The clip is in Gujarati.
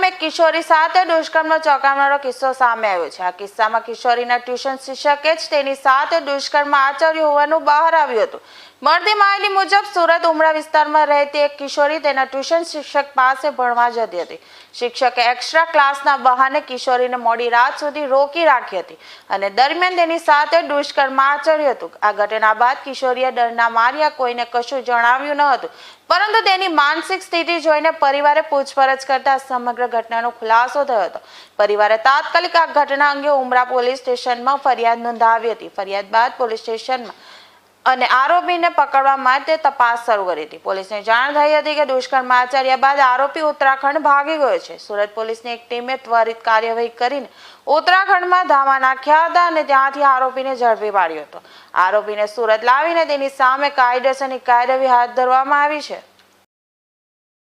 me કિશોરી સાથે દુષ્કર્મનો ચોંકાવનારો કિસ્સો સામે આવ્યો છે. આ કિસ્સામાં કિશોરીના ટ્યુશન શિક્ષકે જ તેની સાથે દુષ્કર્મ આચર્યું હોવાનું બહાર આવ્યું હતું. મળતી માહિતી મુજબ, સુરત ઉમરા વિસ્તારમાં રહેતી એક કિશોરી તેના ટ્યુશન શિક્ષક પાસે ભણવા જતી હતી. શિક્ષકે એક્સ્ટ્રા ક્લાસના બહાને કિશોરીને મોડી રાત સુધી રોકી રાખી હતી અને દરમિયાન તેની સાથે દુષ્કર્મ આચર્યું હતું. આ ઘટના બાદ કિશોરીએ ડરના માર્યા, કોઈને કશું જણાવ્યું ન હતું. પરંતુ તેની માનસિક સ્થિતિ જોઈને પરિવારે પૂછપરછ કરતા સમગ્ર સમગ્ર ઘટનાનો ખુલાસો થયો હતો. પરિવારે તાત્કાલિક આ ઘટના અંગે ઉમરા પોલીસ સ્ટેશનમાં ફરિયાદ નોંધાવી હતી. ફરિયાદ બાદ પોલીસ સ્ટેશનમાં અને આરોપીને પકડવા માટે તપાસ શરૂ કરી હતી. પોલીસને જાણ થઈ હતી કે દુષ્કર્મ આચર્યા બાદ આરોપી ઉત્તરાખંડ ભાગી ગયો છે. સુરત પોલીસની એક ટીમે ત્વરિત કાર્યવાહી કરીને ઉત્તરાખંડમાં ધામા નાખ્યા હતા અને ત્યાંથી આરોપીને ઝડપી પાડ્યો હતો. આરોપીને સુરત લાવીને તેની સામે કાયદેસરની કાર્યવાહી હાથ ધરવામાં આવી છે.